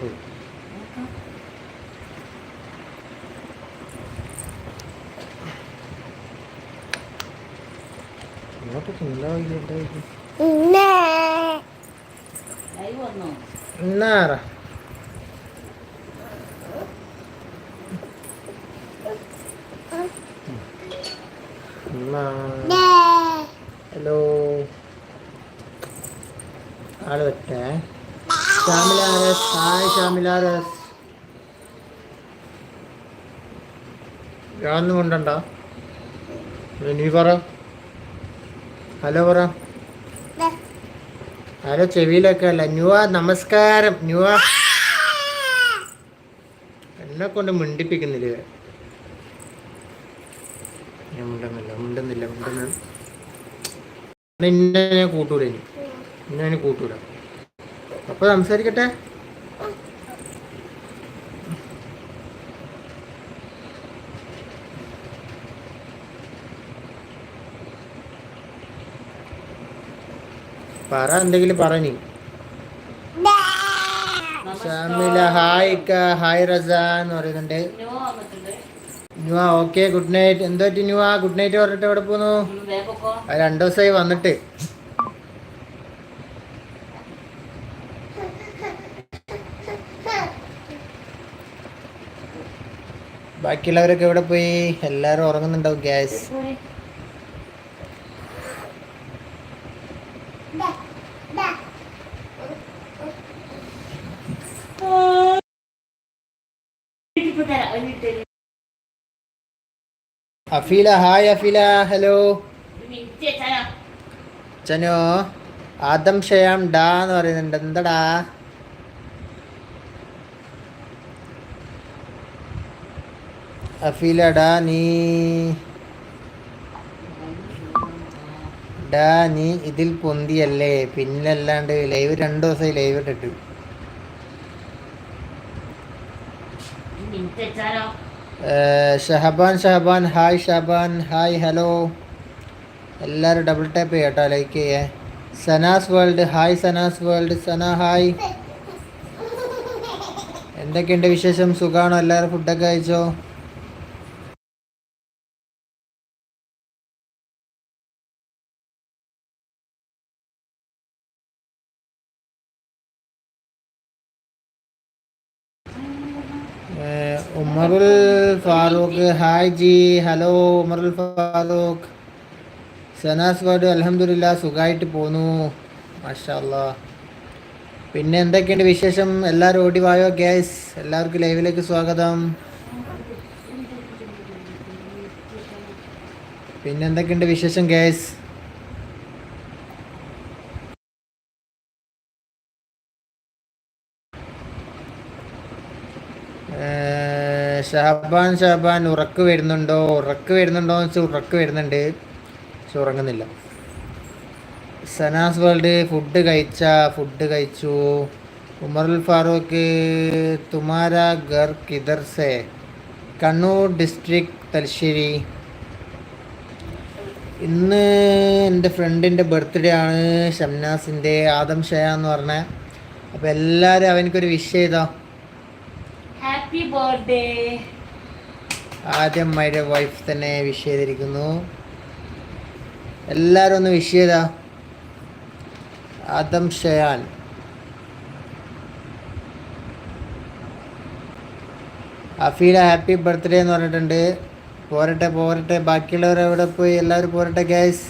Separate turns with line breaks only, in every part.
അങ്ങോട്ട്. ഇങ്ങോട്ടേക്ക് എന്താ വഴി, എന്താ വഴി?
ലൈവ് വന്നോ
എന്നാറ ഹലോ ആൾ പറ്റേ ഷാമിലാരസ് ഷാമിലാരസ് ഞാനൊന്നും കൊണ്ടണ്ട നീ പറ. ഹലോ പറ. ഹലോ ചെവിയിലൊക്കെ അല്ല. ന്യൂവ നമസ്കാരം. ന്യൂവാ. എന്നെ കൊണ്ട് മിണ്ടിപ്പിക്കുന്നില്ല. ഞാൻ മിണ്ടുന്നില്ല മിണ്ടുന്നില്ല മിണ്ടുന്ന ഇന്നെ ഞാൻ കൂട്ടൂല ഇനി. ഇന്നെ ഞാൻ കൂട്ടൂല. അപ്പൊ സംസാരിക്കട്ടെ? പറ എന്തെങ്കിലും പറഞ്ഞു ഷാമില ഹായ് ഹായ് റസ എന്ന് പറയുന്നുണ്ട്. Okay good night. എന്തോ പറ്റി ആ ഗുഡ് നൈറ്റ് പറഞ്ഞിട്ട് എവിടെ പോന്നു? രണ്ടു ദിവസമായി വന്നിട്ട്. ബാക്കിയുള്ളവരൊക്കെ എവിടെ പോയി? എല്ലാരും ഉറങ്ങുന്നുണ്ടാവും ഗ്യാസ്
ഇപ്പൊ തരാം ഒരു മിനിറ്റ് ഒരു
അഫീല ഹായ് അഫീല ഹലോ. ചനോ ആദം ഷയാം ഡാ എന്ന് പറയുന്നുണ്ട്. എന്തടാ? അഫീല ഡാ നീ ഡാ നീ ഇതിൽ പൊന്തിയല്ലേ? പിന്നിലല്ലാണ്ട് ലൈവ് രണ്ടു ദിവസമായി ലൈവ് ഇട്ടിട്ട്. Shahban Shahban hi Shahban hi hello. എല്ലാവരും ഡബിൾ ടാപ്പ് ചെയ്യട്ടോ ലൈക്ക് ചെയ്യേ Sanas World hi Sanas World Sana hi. എന്തൊക്കെയുണ്ട് വിശേഷം? സുഖമാണോ എല്ലാവരും ഫുഡൊക്കെ കഴിച്ചോ? Umarul Farooq. Hi ji hello Umarul Farooq. Sanas god അലഹമില്ല സുഖമായിട്ട് പോന്നു. മാഷല്ല പിന്നെ എന്തൊക്കെയുണ്ട് വിശേഷം? എല്ലാവരും ഓടി വായോ ഗ്യാസ് എല്ലാവർക്കും ലൈവിലേക്ക് സ്വാഗതം. പിന്നെ എന്തൊക്കെയുണ്ട് വിശേഷം ഗ്യാസ് ഷഹബാൻ ഷഹബാൻ ഉറക്ക് വരുന്നുണ്ടോ? ഉറക്ക് വരുന്നുണ്ടോ എന്ന് വെച്ചാൽ ഉറക്ക് വരുന്നുണ്ട്. പക്ഷെ ഉറങ്ങുന്നില്ല. സനാസ് വേൾഡ് ഫുഡ് കഴിച്ച ഫുഡ് കഴിച്ചു. ഉമറുൽ ഫാറൂഖ് തുമാര ഗർ കിദർ സെ. കണ്ണൂർ ഡിസ്ട്രിക്ട് തലശ്ശേരി. ഇന്ന് എന്റെ ഫ്രണ്ടിന്റെ ബർത്ത്ഡേ ആണ് ഷംനാസിന്റെ ആദം ഷയ എന്ന് പറഞ്ഞ. അപ്പോൾ എല്ലാവരും അവനക്കൊരു വിഷ് ചെയ്തോ?
ഹാപ്പി ബർത്ത്ഡേ
ആദ്യം അമ്മയുടെ വൈഫ് തന്നെ വിഷ് ചെയ്തിരിക്കുന്നു. എല്ലാവരും ഒന്ന് വിഷ് ചെയ്താ? Adam Shayan. Afeela happy birthday എന്ന് പറഞ്ഞിട്ടുണ്ട്. പോരട്ടെ പോരട്ടെ. ബാക്കിയുള്ളവർ എവിടെ പോയി? എല്ലാവരും പോരട്ടെ guys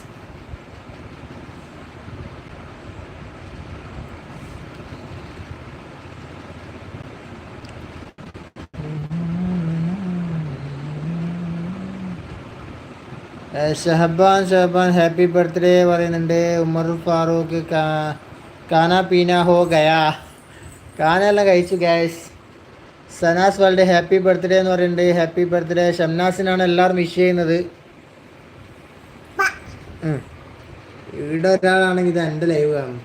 Shahban Shahban happy birthday പറയുന്നുണ്ട്. ഉമർ ഫാറൂഖ് കാന പീന ഹോ ഗയാ. കാനെല്ലാം കഴിച്ചു guys Sanas World happy birthday എന്ന് പറയുന്നുണ്ട്. ഹാപ്പി ബർത്ത്ഡേ ഷംനാസിനാണ് എല്ലാവരും വിഷ് ചെയ്യുന്നത്. ഇവിടെ ഒരാളാണെങ്കിൽ ഇത് എന്റെ ലൈവ് കാണും.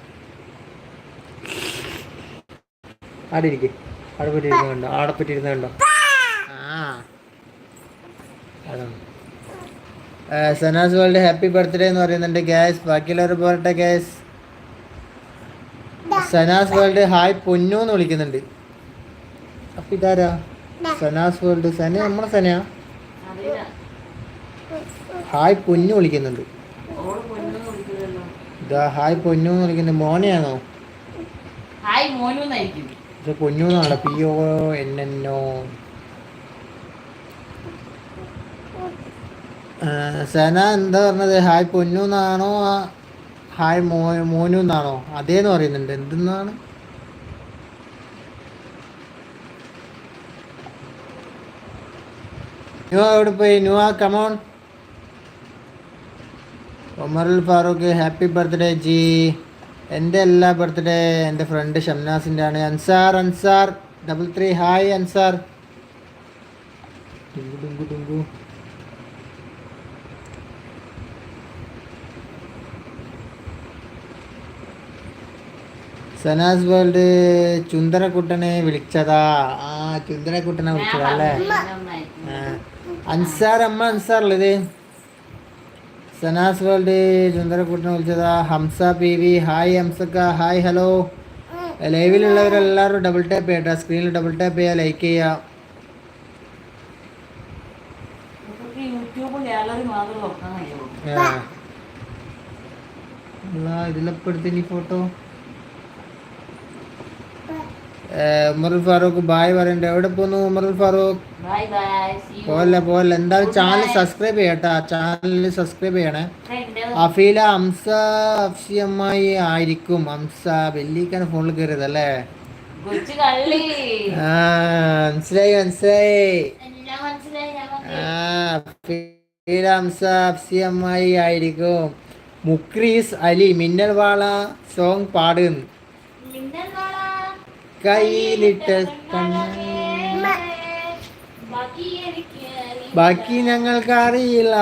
അവിടെ ഇരിക്കെ. അവിടെ കണ്ടോ? അവിടെ പറ്റിയിരുന്ന കണ്ടോ? ആ. അതാണ്. സനാസ് വേൾഡ് ഹാപ്പി ബർത്ത്ഡേ എന്ന് പറയുന്നുണ്ട് ഗ്യാസ് ബാക്കിയുള്ളവർ പോരട്ടെ ഗ്യാസ് സനാസ് വേൾഡ് ഹായ് പൊന്നു എന്ന് വിളിക്കുന്നുണ്ട്. അപ്പൊ ഇതാരാ? സനാസ് വേൾഡ്. സന നമ്മളെ സനയാ ഹായ് പൊന്നു വിളിക്കുന്നുണ്ട്. ഇതാ ഹായ് പൊന്നു എന്ന് വിളിക്കുന്നത് മോനെയാണോ? പൊന്നു എന്നാണ്? P O N N Sana എന്താ പറഞ്ഞത്? ഹായ് പൊന്നു എന്നാണോ ഹായ് മോ മോനു എന്നാണോ അതേന്ന് പറയുന്നുണ്ട്. എന്തെന്നാണ്? ന്യൂ എവിടെ പോയി? ആ come on Omarul Farooq happy birthday ji. എന്റെ എല്ലാ ബർത്ത്ഡേ എന്റെ ഫ്രണ്ട് ഷംനാസിന്റെ ആണ്. Ansar Ansar. Double three hi Ansar. ടുങ്കു ടുങ്കു ടുങ്കു സനാസ് വേൾഡ് ചുന്ദരക്കുട്ടനെ വിളിച്ചതാ. ആ ചുന്ദരക്കുട്ടനെ വിളിച്ചതാ അല്ലേ? അൻസാർ അമ്മ അൻസാറല്ലേ ഇത്? സനാസ് വേൾഡ് ചുന്ദരക്കുട്ടനെ വിളിച്ചതാ. ഹംസ പി വി ഹായ് ഹംസക്ക ഹായ് ഹലോ. ലൈവിലുള്ളവരെല്ലാവരും ഡബിൾ ടാപ്പ് ചെയ്യട്ടെ. സ്ക്രീനിൽ ഡബിൾ ടാപ്പ് ചെയ്യുക ലൈക്ക് ചെയ്യുക
നമുക്ക് യൂട്യൂബ് ഗാലറി മാത്രം തുറക്കാൻ കഴിയുള്ളൂ
ആ. അല്ലാ, ഇതിലെപ്പെടുത്തി നീ ഫോട്ടോ ഉമറുൽ ഫാറൂഖ് ബായ് പറയണ്ട. എവിടെ പോന്നു Umarul Farooq?
Bye bye see you
പോലെ പോലെ എന്തായാലും ചാനൽ സബ്സ്ക്രൈബ് ചെയ്യട്ടാ. ചാനൽ സബ്സ്ക്രൈബ് ചെയ്യണേ. അഫീല ഹംസ അഫ്സി അമ്മായി ആയിരിക്കും. ഹംസ വെല്ലിക്കാൻ ഫോണിൽ കയറിയത് അല്ലേ? മനസ്സിലായി മനസ്സിലായി. അഫീല ഹംസ അഫ്സി അമ്മായി ആയിരിക്കും. മുക്രീസ് അലി മിന്നൽ വാള സോങ് പാടുന്നു കയ്യിലിട്ട്
ബാക്കി
ഞങ്ങൾക്ക് അറിയില്ല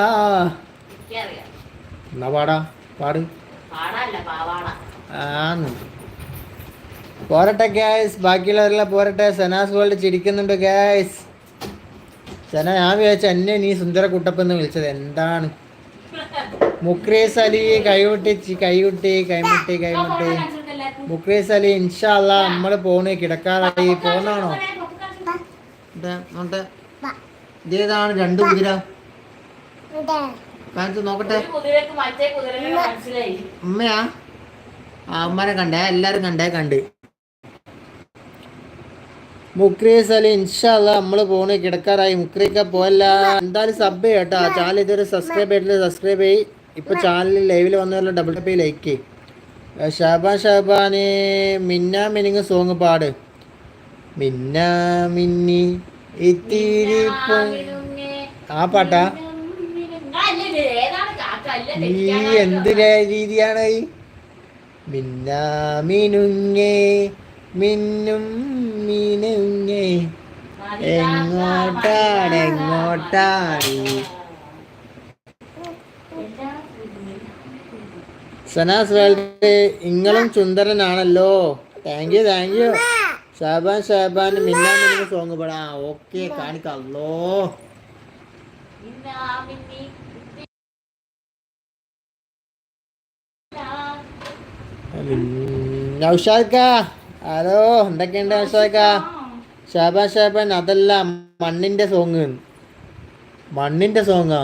എന്നാ പാടാ പാട്. ആന്ന് പോരട്ടെ ഗ്യാസ് ബാക്കിയുള്ളവരെല്ലാം പോരട്ടെ. സനാസ് വേൾഡ് ചിരിക്കുന്നുണ്ട് ഗ്യാസ് സന ഞാൻ വിചാരിച്ച എന്നെ നീ സുന്ദര കുട്ടപ്പെന്ന് വിളിച്ചത്. എന്താണ്? മുക്രേസ് അലി കൈവിട്ടി കൈവിട്ടി കൈമുട്ടി കൈമുട്ടി. മുക്രേസ് അലി ഇൻഷാല്ല നമ്മൾ പോണ് കിടക്കാറായി. പോന്നാണോ? ഇതേതാണ് രണ്ട് കുതിര? കാണിച്ച് നോക്കട്ടെ. അമ്മയാ ആ അമ്മനെ കണ്ടേ. എല്ലാരും കണ്ടേ കണ്ട്. മുക്രീസ് അലി ഇൻഷാല്ല നമ്മൾ പോണ് കിടക്കാറായി. മുക്രീക്ക പോയല്ല എന്തായാലും സബ് ചെയ്യട്ടോ ചാനൽ ഇതുവരെ സബ്സ്ക്രൈബ് ചെയ്തിട്ട് സബ്സ്ക്രൈബ് ചെയ്യ്. ഇപ്പൊ ചാനലിൽ ലൈവിൽ വന്നവരെല്ലാം ഡബിൾ ടപ്പ് ലൈക്ക് ഷാബാൻ ഷാബാന് മിന്ന മിനിങ് സോങ് പാട്. മിന്ന മിന്നി ഇത്തിരി ആ പാട്ടാ? ഈ എന്ത് രീതിയാണ് ഈ? മിന്ന മിനുങ്ങേ മിന്നും മിനുങ്ങേ. എങ്ങോട്ടാണ് എങ്ങോട്ടാണ്? സനാസ് വേൾഡ് ഇങ്ങളും സുന്ദരനാണല്ലോ. Thank you thank you Shaban Shaban Minna Minnu song പാടാ. ഓക്കെ കാണിക്കല്ലോ നൗഷാദ് ഹലോ എന്തൊക്കെയുണ്ട് നൗഷാദ് ഷാബാൻ ഷാബാൻ അതല്ല മണ്ണിന്റെ സോങ് മണ്ണിന്റെ സോങ്ങാ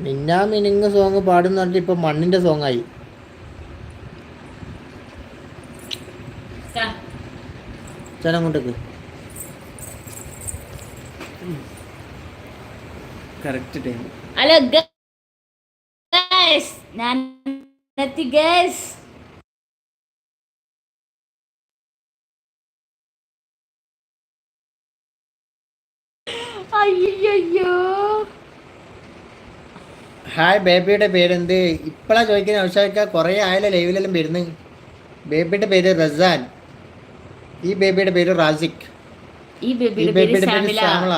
മിന്നാ മിനുങ്ങ് സോങ് പാടുന്ന പറഞ്ഞിട്ട് ഇപ്പൊ മണ്ണിന്റെ സോങ് ആയി. ചേട്ടൻ കൊണ്ടേക്ക് കറക്റ്റ് ടൈം
ഹലോ ഗൈസ് ഞാൻ എത്തി ഗൈസ്
ഹായ് ബേബിയുടെ പേരെന്ത്? ഇപ്പളാ ചോദിക്കുന്ന ആവശ്യമൊക്കെ കുറേ ആയാലും ലൈവിലെല്ലാം വരുന്നു. ബേബിയുടെ പേര് റസാൻ. ഈ ബേബിയുടെ പേര് റാസിക്
ഈ ബേബിയുടെ പേര്
ശ്യാമള.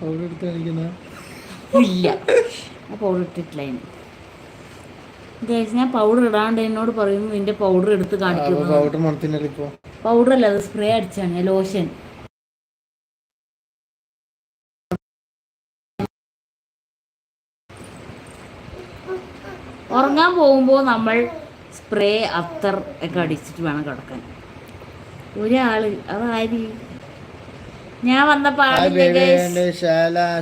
പൗഡർ എടുത്ത്
ഇല്ല. ആ പൗഡർ ഇട്ടിട്ടില്ല ഗൈസ് ഞാൻ പൗഡർ ഇടാണ്ട് എന്നോട് പറയുന്നു നിന്റെ പൗഡർ എടുത്ത് കാണിക്കുന്നു
പൗഡർ മണത്തിനല്ല ഇപ്പോ?
പൗഡർ അല്ല അത് സ്പ്രേ അടിച്ചാണ് ലോഷൻ പോകുമ്പോൾ നമ്മൾ സ്പ്രേ അത്തർ ഒക്കെ അടിച്ചിട്ട് വേണം കിടക്കാൻ. ഒരാൾ അതായത് ഞാൻ
വന്ന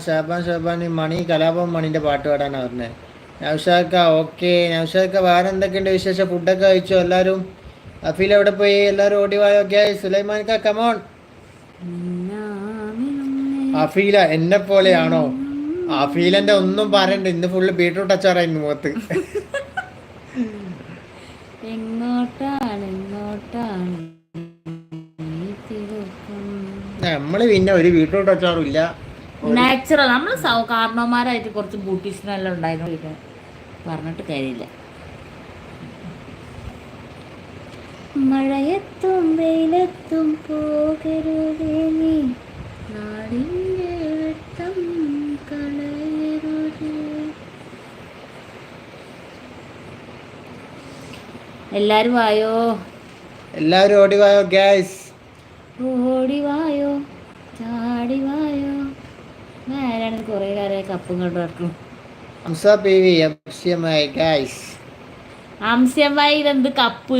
ഷാബാൻ മണി കലാപം മണിന്റെ പാട്ട് പാടാനാ പറഞ്ഞത് നൗഷാക്ക ഓക്കെ നൗഷാക്ക വേറെ എന്തൊക്കെയുണ്ട് വിശേഷം? ഫുഡൊക്കെ കഴിച്ചോ എല്ലാരും? അഫീൽ എവിടെ പോയി? എല്ലാരും ഓടി വായോ? ഓക്കെ സുലൈമാൻ കാ കമോൺ അഫീല എന്നെ പോലെയാണോ അഫീലന്റെ ഒന്നും പറയണ്ട ഇന്ന് ഫുള്ള് ബീട്രൂട്ട് അച്ചാറായിരുന്നു മുഖത്ത്
എങ്ങോട്ടാണ് എങ്ങോട്ടാണ് നീ തിടുക്കം?
നമ്മൾ പിന്നെ ഒരു വീട്ടിലോട്ട് വെച്ചാറില്ല
നാച്ചുറൽ നമ്മൾ കാരണവന്മാരായിട്ട് കുറച്ച് ബ്യൂട്ടീഷ്യനെല്ലാം ഉണ്ടായിരുന്നു പറഞ്ഞിട്ട് കാര്യമില്ല. മഴയത്തും വെയിലത്തും പോകരുതേ നീ. എല്ലാരും വായോ?
എല്ലാവരും ഓടി വായോ ഗ്യാസ്
ഓടി വായോ? ചാടി വായോ? ആരാണ് കുറേ കാലമായി കപ്പും കണ്ടു നടക്കും
ഹംസ പി വി അവശ്യമായി ഗായ്സ്
അംശമായി ഇതെന്ത് കപ്പ്?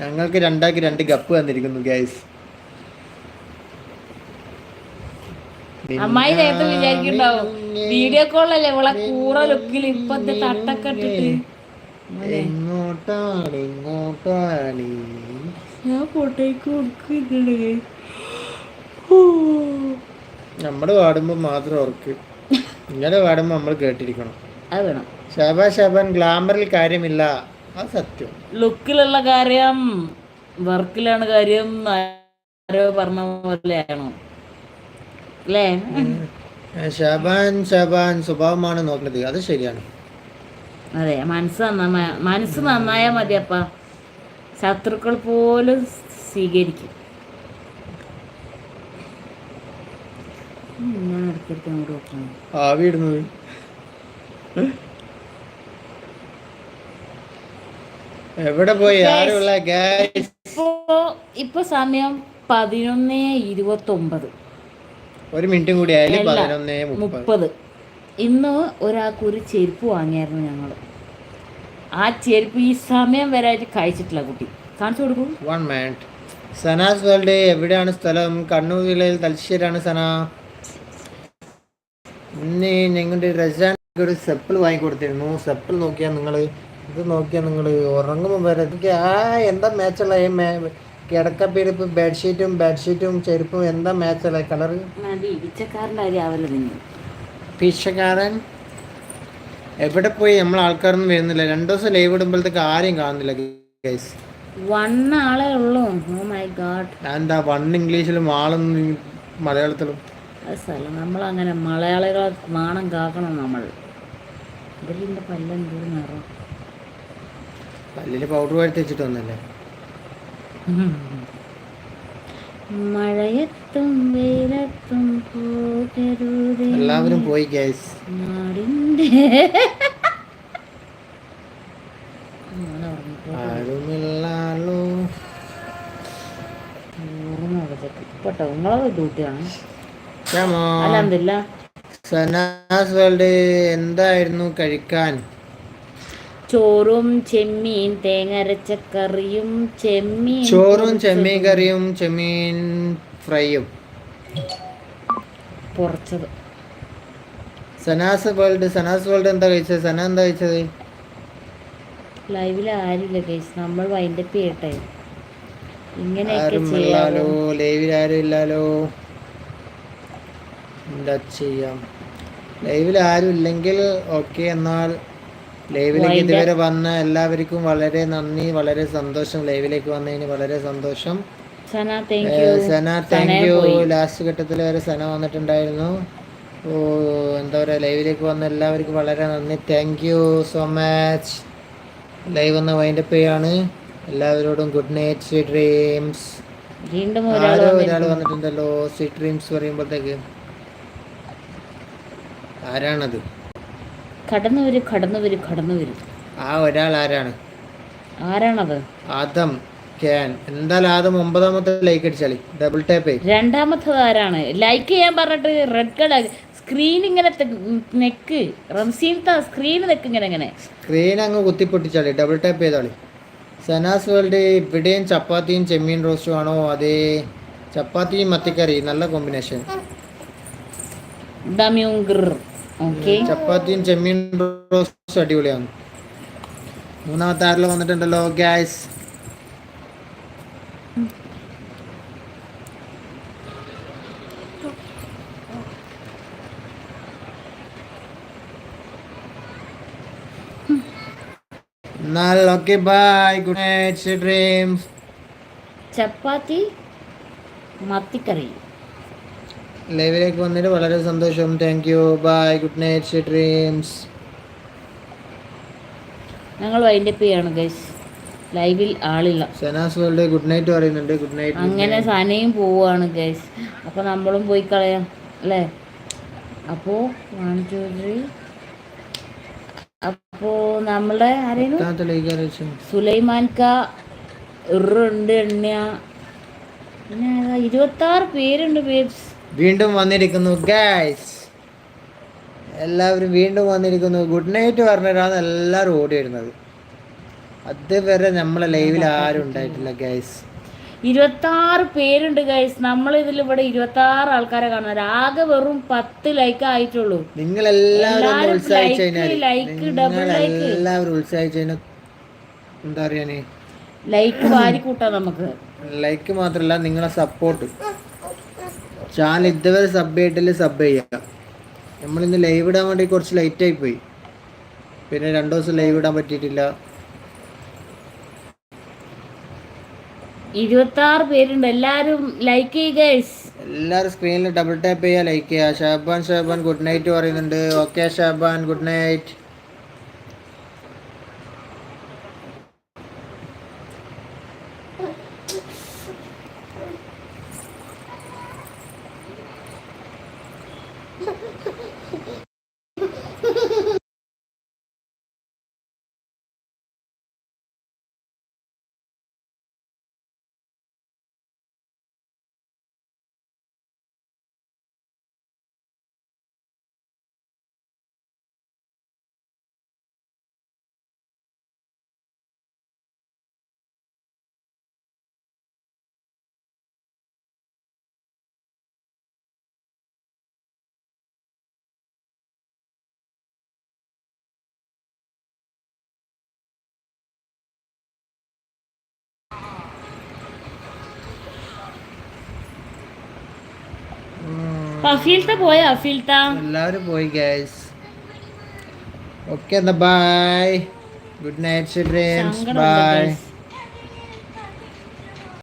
ഞങ്ങൾക്ക് രണ്ടാക്കി രണ്ട് കപ്പ് തന്നിരിക്കുന്നു ഗൈസ്
അമ്മായി നേരത്തെ വിചാരിക്കണ്ടാവും വീഡിയോ കോളല്ലേ ഇവളെ കൂറ ലുക്കിൽ ഇപ്പത്തെ തട്ടൊക്കെ ഇങ്ങോട്ടാണ്
എങ്ങോട്ടാണ്
ഞാൻ ഫോട്ടോയ്ക്ക് കൊടുക്കുന്നുണ്ട്.
നമ്മൾ പാടുമ്പോൾ മാത്രം ഓർക്ക് ഇങ്ങനെ പാടുമ്പോൾ നമ്മൾ കേട്ടിരിക്കണം.
അത് വേണം.
ഷാബാ ഷാബാൻ ഗ്ലാമറിൽ കാര്യമില്ല. അത് സത്യം.
ലുക്കിലുള്ള കാര്യം വർക്കിലാണ് കാര്യം ആരോ പറഞ്ഞ പോലെയാണോ? അല്ലേ?
ശബാൻ ശബാൻ സ്വഭാവമാണ് നോക്കുന്നത്. അത് ശരിയാണ്.
അതെ മനസ്സ് നന്നാ മനസ്സ് നന്നായാൽ മതി അപ്പ. ശത്രുക്കൾ പോലും സ്വീകരിക്കും.
എവിടെ പോയി? ആരുള്ള?
ഇപ്പോ ഇപ്പൊ സമയം പതിനൊന്ന് ഇരുപത്തൊമ്പത്.
ഒരു മിനിറ്റും കൂടി ആയാലും പതിനൊന്നേ മുപ്പത്.
ഇന്ന് ഒരാൾക്ക് ഒരു ചെരുപ്പ് വാങ്ങിയായിരുന്നു ഞങ്ങൾ ആ ചെരുപ്പ് ഈ സമയം വരെ ആയിട്ട് കഴിച്ചിട്ടില്ല കുട്ടി. കാണിച്ചു കൊടുക്കും.
വൺ മിനിറ്റ് സനാസ് വേൾഡ് എവിടെയാണ് സ്ഥലം? കണ്ണൂർ ജില്ലയിൽ തലശ്ശേരിയാണ് സന. ഇന്ന് ഞങ്ങളുടെ റസാൻ ഒരു സെപ്പിൾ വാങ്ങിക്കൊടുത്തിരുന്നു സെപ്പിൾ നോക്കിയാൽ നിങ്ങൾ ഇത് നോക്കിയാൽ നിങ്ങൾ ഉറങ്ങുമ്പോൾ വരെ എനിക്ക് ആ എന്താ മാച്ചുള്ള ഈ മേ കിടക്കപ്പിരിപ്പ് ബെഡ്ഷീറ്റും ബെഡ്ഷീറ്റും ചെരുപ്പും എന്താ മാച്ചുള്ള
കളർ ഇച്ചക്കാരന്റെ കാര്യം ആവല്ലോ നിങ്ങൾ
പിച്ചക്കാരൻ എവിടെ പോയി നമ്മൾ ആൾക്കാരൊന്നും വരുന്നില്ല. രണ്ടു ദിവസം ലൈവ് ഇടുമ്പോഴത്തേക്ക് ആരെയും കാണുന്നില്ല ഗൈസ്
വൺ ആളെ ഉള്ളൂ. ഓ മൈ ഗോഡ്
എന്താ വൺ ഇംഗ്ലീഷിലും ആളൊന്നും മലയാളത്തിലും?
നമ്മൾ അങ്ങനെ മലയാളികളെ നാണം കാക്കണം നമ്മൾ. ഇതിലിന്റെ പല്ലെന്തോരം നിറം.
പല്ലിൽ പൗഡർ വാരി തെച്ചിട്ട് വന്നല്ലേ?
മഴയത്തും വെയിലത്തും പോകരുത്.
എല്ലാവരും പോയി ഗൈസ്
നാടിന്റെ.
ആരുമില്ലാലോ.
നിങ്ങളെ ഡ്യൂട്ടിയാണ്. അല്ല
എന്തായിരുന്നു കഴിക്കാൻ?
ചോറും ചെമ്മീൻ തേങ്ങരച്ച കറിയും ചെമ്മീൻ
ചോറും ചെമ്മീൻ കറിയും ചെമ്മീൻ ഫ്രൈയും.
പൊറച്ചത്.
സനാസ് വേൾഡ് സനാസ് വേൾഡ് എന്താ കഴിച്ചത്? സന എന്താ കഴിച്ചത്?
ലൈവിൽ ആരില്ല കേസ് നമ്മൾ വൈൻഡപ്പ് ചെയ്യട്ടെ. ഇങ്ങനെയൊക്കെ
ലൈവിൽ ആരും ഇല്ലാലോ എന്താ ചെയ്യാം? ലൈവിൽ ആരും ഇല്ലെങ്കിൽ ഓക്കെ എന്നാൽ ലൈവിലേക്ക് ഇതുവരെ വന്ന എല്ലാവർക്കും വളരെ നന്ദി വളരെ സന്തോഷം. ലൈവിലേക്ക് വന്നതിന് വളരെ സന്തോഷം.
സന താങ്ക് യു
ലാസ്റ്റ് ഘട്ടത്തിൽ വരെ സന വന്നിട്ടുണ്ടായിരുന്നു. ഓ എന്താ പറയുക ലൈവിലേക്ക് വന്ന എല്ലാവർക്കും വളരെ നന്ദി. Thank you so much live ഒന്ന് വൈൻഡപ്പ് ചെയ്യാണ്. എല്ലാവരോടും ഗുഡ് നൈറ്റ് സ്വീറ്റ് ഡ്രീംസ് ആരോ ഒരാൾ വന്നിട്ടുണ്ടല്ലോ സ്വീറ്റ് ഡ്രീംസ് പറയുമ്പോഴത്തേക്ക്. ആരാണത്?
കടന്നു വരും കടന്നു വരും കടന്നു വരും
ആ ഒരാൾ ആരാണ്?
ആരാണത്?
ആദം ക്യാൻ എന്തായാലും ആദം ഒമ്പതാമത്തെ ലൈക്ക് അടിച്ചാളി. ഡബിൾ ടാപ്പ്
രണ്ടാമത്തത് ആരാണ്? ലൈക്ക് ചെയ്യാൻ പറഞ്ഞിട്ട് റെഡ് കളർ സ്ക്രീൻ ഇങ്ങനെ നെക്ക്. റംസീനത്തെ സ്ക്രീൻ നെക്ക് ഇങ്ങനെ ഇങ്ങനെ.
സ്ക്രീൻ അങ്ങ് കുത്തിപ്പൊട്ടിച്ചാളി. ഡബിൾ ടാപ്പ് ചെയ്താളി. സനാസ് വേൾഡ് ഇവിടെയും ചപ്പാത്തിയും ചെമ്മീൻ റോസ്റ്റും ആണോ? അതെ ചപ്പാത്തിയും മത്തിക്കറി നല്ല കോമ്പിനേഷൻ
ദമ്യൂങ്കർ ഓക്കെ
ചപ്പാത്തിയും ചെമ്മീൻ റോസ്റ്റും അടിപൊളിയാണ് മൂന്നാമത്തെ ആരിൽ വന്നിട്ടുണ്ടല്ലോ ഗ്യാസ് എന്നാൽ okay bye good night dreams
ചപ്പാത്തി മത്തിക്കറി
ലൈവിലേക്ക് വന്നിട്ട് വളരെ സന്തോഷം. Thank you bye good night dreams
ഞങ്ങൾ വൈൻഡപ്പ് ചെയ്യാണ് ഗൈസ് ലൈവിൽ ആളില്ല.
സനാസ് വേൾഡ് ഗുഡ് നൈറ്റ് പറയുന്നുണ്ട്. ഗുഡ് നൈറ്റ്
അങ്ങനെ സനയും പോവാണ് ഗൈസ് അപ്പോൾ നമ്മളും പോയി കളയാം അല്ലേ? അപ്പോൾ വൺ ടു ത്രീ അപ്പോൾ നമ്മളെ ആരെയും സുലൈമാൻ ക ഇറുണ്ട് എണ്ണ പിന്നെ? ഇരുപത്താറ് പേരുണ്ട് ബേബ്സ്
വീണ്ടും വന്നിരിക്കുന്നു ഗൈസ് എല്ലാവരും വീണ്ടും വന്നിരിക്കുന്നു. ഗുഡ് നൈറ്റ് പറഞ്ഞിട്ടാണ് എല്ലാവരും ഓടി വരുന്നത് അതുവരെ നമ്മളെ ലൈവിൽ ആരും ഉണ്ടായിട്ടില്ല ഗൈസ്
ഇരുപത്താറ് പേരുണ്ട് ഗൈസ് നമ്മൾ ഇതിൽ ഇവിടെ ഇരുപത്താറ് ആൾക്കാരെ കാണുന്നത് ആകെ വെറും പത്ത് ലൈക്ക് ആയിട്ടുള്ളൂ.
നിങ്ങൾ എല്ലാവരും
like, double
നിങ്ങൾ എല്ലാവരും ഉത്സാഹിച്ചു എന്താ പറയാനേ?
ലൈക്ക് വാരി കൂട്ടാം നമുക്ക്.
ലൈക്ക് മാത്രമല്ല നിങ്ങളെ സപ്പോർട്ട് ചാനൽ ഇതുവരെ സബ് ചെയ്തിട്ടില്ല സബ് ചെയ്യാം. നമ്മളിന്ന് ലൈവ് ഇടാൻ വേണ്ടി കുറച്ച് ആയി പോയി. പിന്നെ രണ്ടു ദിവസം ലൈവ് ഇടാൻ പറ്റിയിട്ടില്ല.
പേരുണ്ട്. എല്ലാരും ലൈക്ക് ചെയ്യുക
എല്ലാവരും സ്ക്രീനിൽ ഡബിൾ ടാപ്പ് ചെയ്യുക ലൈക്ക് ചെയ്യുക ഷാബാൻ ഷാബാൻ ഗുഡ് നൈറ്റ് പറയുന്നുണ്ട്. ഓക്കെ ഷാബാൻ ഗുഡ് നൈറ്റ്
അഫീൽത്ത പോയ? അഫീൽത്ത?
എല്ലാവരും പോയി ഗൈസ് ഓക്കേ എന്നാ bye good night
children's
bye.